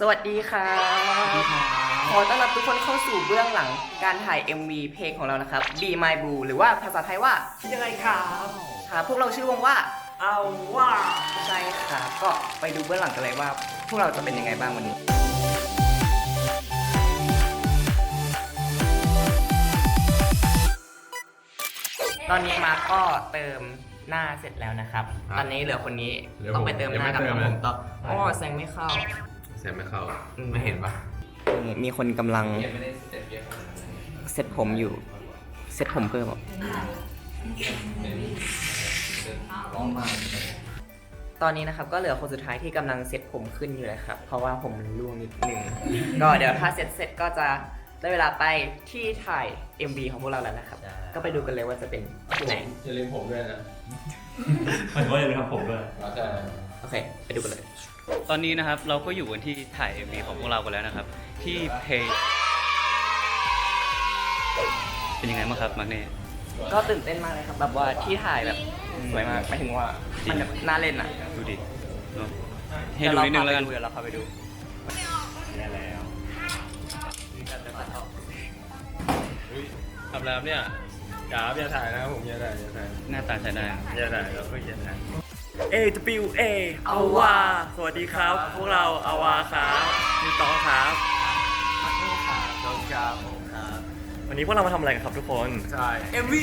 สวัสดีค่ะ ขอต้อนรับทุกคนเข้าสู่เบื้องหลังการถ่าย MV เพลงของเรานะครับ Be My Blue หรือว่าภาษาไทยว่ายังไงครับค่ะพวกเราชื่อวงว่าเอาว่าใช่ค่ะ ก็ไปดูเบื้องหลังกันเลยว่า พวกเราจะเป็นยังไงบ้างวันนี้ตอนนี้มาร์คก็เติม หน้าเสร็จแล้วนะครับ ตอนนี้เหลือคนนี้เหลือผมต้องไปเติมหน้ากับยังน้องไม่ผมเติต่อมอ๋อแซงไม่เข้าแซมไม่เข้าอืม ไม่เห็นปะนี่มีคนกำลังเซ็ตผมอยู่ เซ็ตผมเพิ่มเหรอตอนนี้นะครับก็เหลือคนสุดท้ายที่กำลังเซ็ตผมขึ้นอยู่เลยครับ เพราะว่าผมมันร่วงนิดนึง ก็เดี๋ยวถ้าเซ็ตเสร็จก็จะได้เวลาไปที่ถ่าย MV ของพวกเราแล้วนะครับ ก็ไปดูกันเลยว่าจะเป็นที่ไหน อย่าลืมผมด้วยนะ หมายถึงว่าอย่าลืมทำผมด้วยแล้วแต่โอเคไปดูกันเลย ตอนนี้นะครับเราก็อยู่กันที่ถ่าย MV ของพวกเรากันแล้วนะครับ ที่เพจเป็นยังไงบ้างครับมาร์กเน่ ก็ตื่นเต้นมากเลยครับ แบบว่าที่ถ่ายแบบสวยมากหมายถึงว่ามันแบบน่าเล่นอะดูดิเนอะให้ดูนิดนึงแล้วกัน เดี๋ยวเราพาไปดูทำแล้วเนี่ย จ๋าอย่าถ่ายนะผมอย่าถ่ายอย่าถ่ายหน้าตาใช้ได้อย่าถ่ายแล้วก็อย่าถ่ายเอ W A เอาว่าสวัสดีครับ พวกเราเอาวาครับมีตองครับโดนกาผมครับวันนี้พวกเรามาทำอะไรกันครับทุกคน ใช่ MV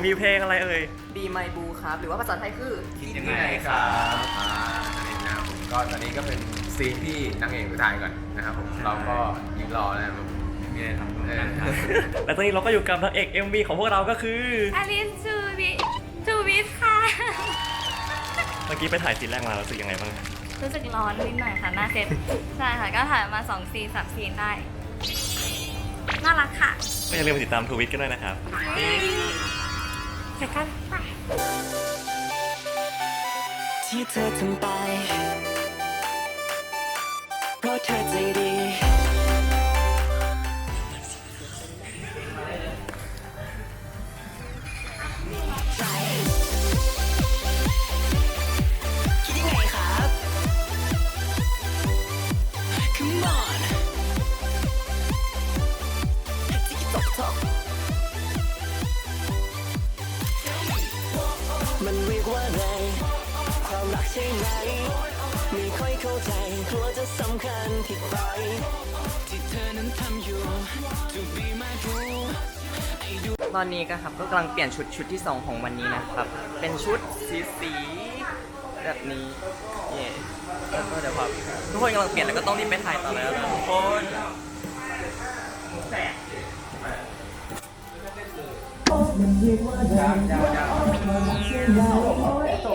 MV เพลงอะไรเอ่ย Be My Blue ครับ หรือว่าภาษาไทยคือ คิดยังไงครับอ่านั่นเองนะครับผมก็ตอนนี้ก็เป็นซีนที่นางเอกไปถ่ายก่อนนะครับผมเราก็ยืนรอแล้วผม มีอะไรทำเออและตอนนี้เราก็อยู่กับนางเอก MV ของพวกเราก็คืออลินจูวิจูวิทค่ะ เมื่อกี้ไปถ่ายซีนแรกมารู้สึกยังไงบ้างรู้สึกร้อนนิดหน่อยค่ะหน้าเซ็ตใช่ค่ะ ก็ถ่ายมา2ซีน3ซีนได้ น่ารักค่ะก็อย่าลืมไปติดตามทวิตกันด้วยนะครับแต่กันที่เธอทำไปเพราะเธอใจ ใช่ไหม ไม่ค่อยเข้าใจกลัวจะสำคัญผิดไป ที่เธอนั้นทำอยู่ to be my true ตอนนี้ก็ครับก็กำลังเปลี่ยนชุดชุดที่ 2 ของวันนี้นะครับ เป็นชุดสีสีแบบนี้เย่แล้วก็เดี๋ยวพอทุกคนกำลังเปลี่ยนแล้วก็ต้องรีบไปถ่ายต่อแล้วนะทุกคน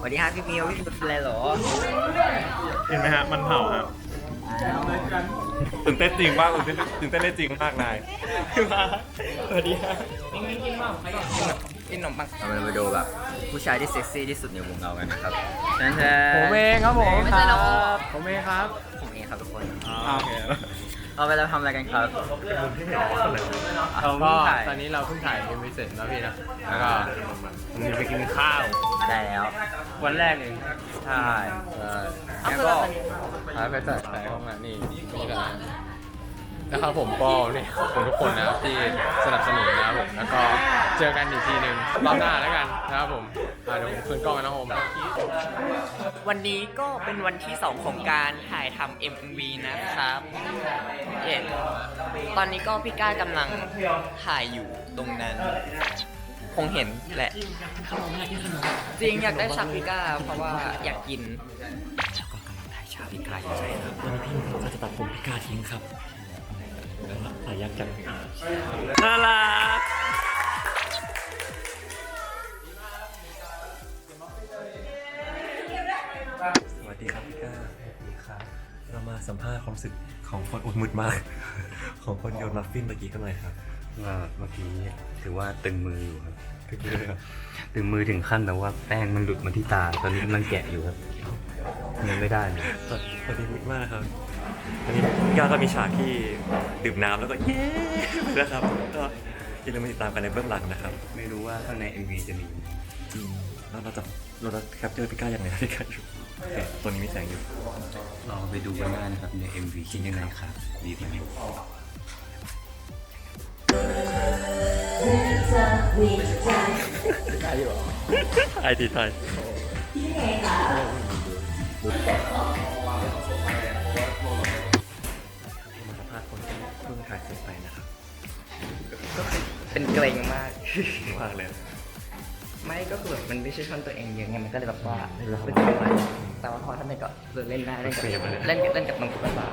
สวัสดีครับพี่มิวพี่เป็นอะไรเหรอเห็นไหมฮะ มันเผาฮะตื่นเต้นจริงมากตื่นเต้นตื่นเต้นได้จริงมากนายมาสวัสดีครับกินขนมปังเรามาดูแบบผู้ชายที่เซ็กซี่ที่สุดในวงเรากันนะครับนั่นแหละผมเองครับผมไม่ใช่น้องผมเองครับผมเองครับทุกคนโอเคเราไปเราทำอะไรกันครับเราก็ตอนนี้เราเพิ่งถ่ายเอ็มวีเสร็จแล้วพี่นะแล้วก็ผมจะไปกินข้าวได้แล้ว วันแรกเองใช่เออแล้วก็หาไปตัดสายเข้ามานี่นี่แหละนะครับผมก็นี่ขอบคุณทุกคนนะครับที่สนับสนุนนะครับผมแล้วก็เจอกันอีกทีหนึ่งรอบหน้าแล้วกันนะครับผมอ่าเดี๋ยวผมคืนกล้องให้น้องโอมวันนี้ก็เป็นวันที่ 2 ของการถ่ายทำ MV นะครับเย่ตอนนี้ก็พี่ก้ากำลังถ่ายอยู่ตรงนั้นค งเห็นแหละ จริงอยากได้ชักพิก้าเพราะว่าอยากกินก็จะตัดผมพิการทิ้งครับสายยักจังน่ารักสวัสดีครับพี่ก้าสวัสดีครับ เรามาสัมภาษณ์ความรู้สึกของคนอุดมืดมาก ของคนโยนมัฟฟินเมื่อกี้กันหน่อยครับ ว่าเมื่อกี้ถือว่าตึงมืออยู่ครับถึงเลยครับตึงมือถึงขั้นแบบว่าแป้งมันหลุดมาที่ตา ตอนนี้กำลังแกะอยู่ครับยังไม่ได้เลยตอนตอนนี้มืดมากครับอันนี้ก้าวก็มีฉากที่ดื่มน้ำแล้วก็เย้นะครับก็อย่าลืมมาติดตามกันในเบื้องหลังนะครับ ไม่รู้ว่าข้างใน MV จะมีจริงแล้วเราจะเราจะแคปเจอร์พี่ก้ายังไงพี่ก้าอยู่โอเคตัวนี้มีแสงอยู่ลองไปดูกันได้นะครับใน MV คิดยังไงครับรีวิว ไอทีไทยมาสัมภาษณ์คนที่เพิ่งถ่ายเสร็จไปนะครับก็คือเป็นเกรงมาก มากเลย ไม่ก็คือแบบมันไม่ใช่ช่อนตัวเองเยอะไงมันก็เลยแบบว่าเป็นเกรงมากแต่ว่าพอท่านเนี่ยก็เล่นได้เล่นกับเล่นกับเล่นกับน้องตุ๊กตา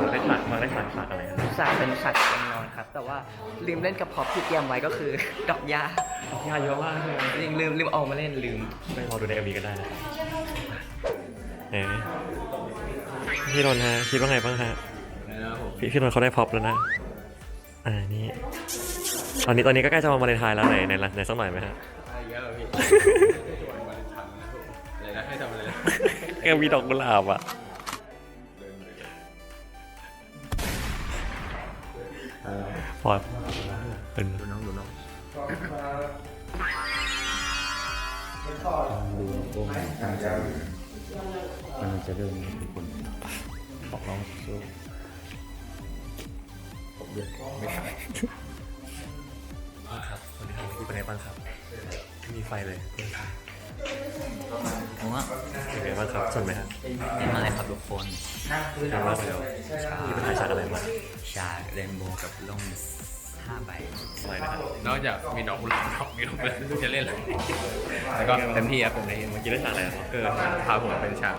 มาได้ฉากมาได้ฉากฉากอะไรนะฉากเป็นฉากเตียงนอนครับ แต่ว่าลืมเล่นกับพร็อพที่เตรียมไว้ก็คือ ดอกยางานเยอะมากเลยจริงลืมลืมเอามาเล่นลืมไปรอดูในเอ็มวีก็ได้นะครับเอ๊ะพี่นนท์ฮะคิดว่าไงบ้างฮะพี่พี่นนท์เขาได้พ็อปแล้วนะอ่านี่ตอนนี้ตอนนี้ก็ใกล้จะมามาเลนไทน์แล้วไหนไหนไหนสักหน่อยไหมฮะอะไรเงี้ยเหรอพี่อะไรนะให้ทำอะไรนะเอ็มวีดอกกุหลาบอะ พอเป็นดูน้องดูน้องดูโอ้ยตั้งใจมันจะเริ่มมีคนบอกน้องสู้ผมเลือกไม่ได้ครับวันนี้ทำที่เป็นไงบ้างครับไม่มีไฟเลย ผมว่าเป็นไงบ้างครับสนไหมครับเห็นมาเลยครับทุกคนเป็นไงบ้างแล้วที่เป็นถ่ายฉากอะไรมาฉากเรนโบว์กับล่มห้าใบอะไรนะครับนอกจากมีดอกกุหลาบดอกนี้ผมไม่รู้จะเล่นอะไรแล้วก็เต็มที่ครับเต็มที่เมื่อกี้ได้ฉากอะไรครับเออพาผมเป็นฉาก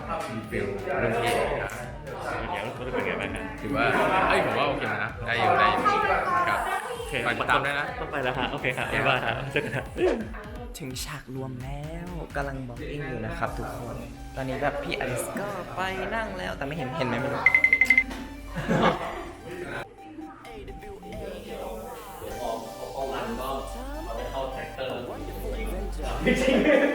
ฟิลรุ่นพี่ครับเดี๋ยวรู้สึกเป็นไงบ้างครับถือว่าเอ้ยผมว่าโอเคนะได้อยู่ได้อยู่ครับโอเคฝากติดตามด้วยนะต้องไปแล้วฮะโอเคครับบ๊ายบายฮะเจอกันฮะ ถึงฉากรวมแล้วกำลังบล็อกอิงอยู่นะครับทุกคน ตอนนี้แบบพี่อลิสก็ไปนั่งแล้วแต่ไม่เห็นเห็นไหมไม่รู้จริง